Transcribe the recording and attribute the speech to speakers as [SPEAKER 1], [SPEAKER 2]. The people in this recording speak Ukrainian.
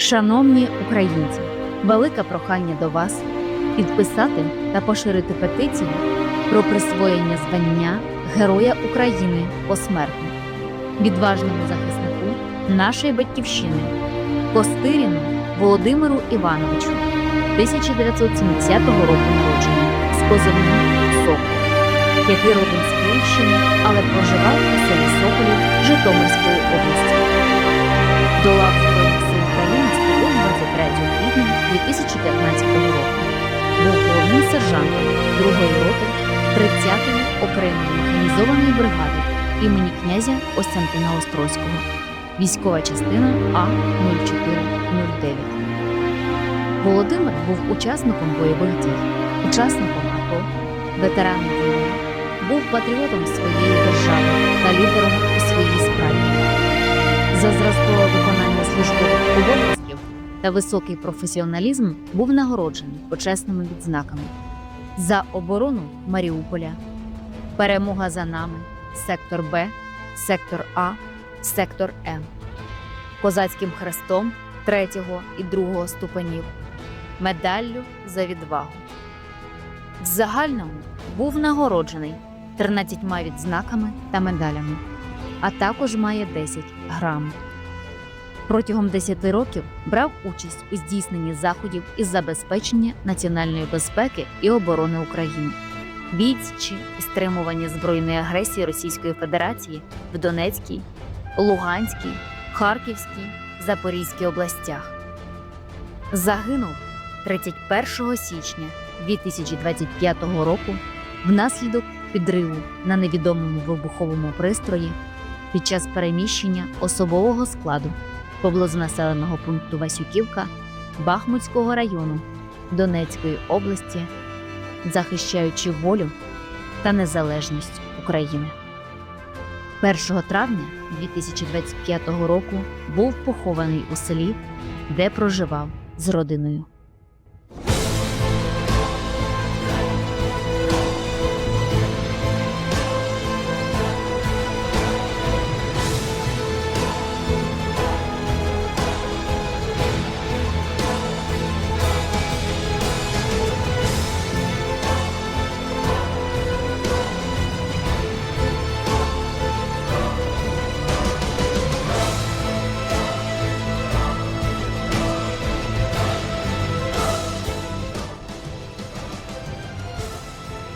[SPEAKER 1] Шановні українці, велике прохання до вас підписати та поширити петицію про присвоєння звання Героя України посмертно відважному захиснику нашої батьківщини Костиріну Володимиру Івановичу 1970 року народження з позивним Сокол, який родом з Київщини, але проживав у селі Соколів Житомирської області. До сержантом 2-ї роти 30-ї окремої механізованої бригади імені князя Остянтина Острозького. Військова частина А-0409. Володимир був учасником бойових дій, учасником АТО, ветераном війни, був патріотом своєї держави та лідером у своїй справі. За зразкове виконання службових обов'язків та високий професіоналізм був нагороджений почесними відзнаками за оборону Маріуполя, перемога за нами, сектор Б, сектор А, сектор М, козацьким хрестом 3 і 2 ступенів, медаллю за відвагу. В загальному був нагороджений 13 відзнаками та медалями а також має 10 грам. Протягом 10 років брав участь у здійсненні заходів із забезпечення національної безпеки і оборони України, відсічі і стримування збройної агресії Російської Федерації в Донецькій, Луганській, Харківській, Запорізькій областях. Загинув 31 січня 2025 року внаслідок підриву на невідомому вибуховому пристрої під час переміщення особового складу поблизу населеного пункту Васюківка Бахмутського району Донецької області, захищаючи волю та незалежність України. 1 травня 2025 року був похований у селі, де проживав з родиною.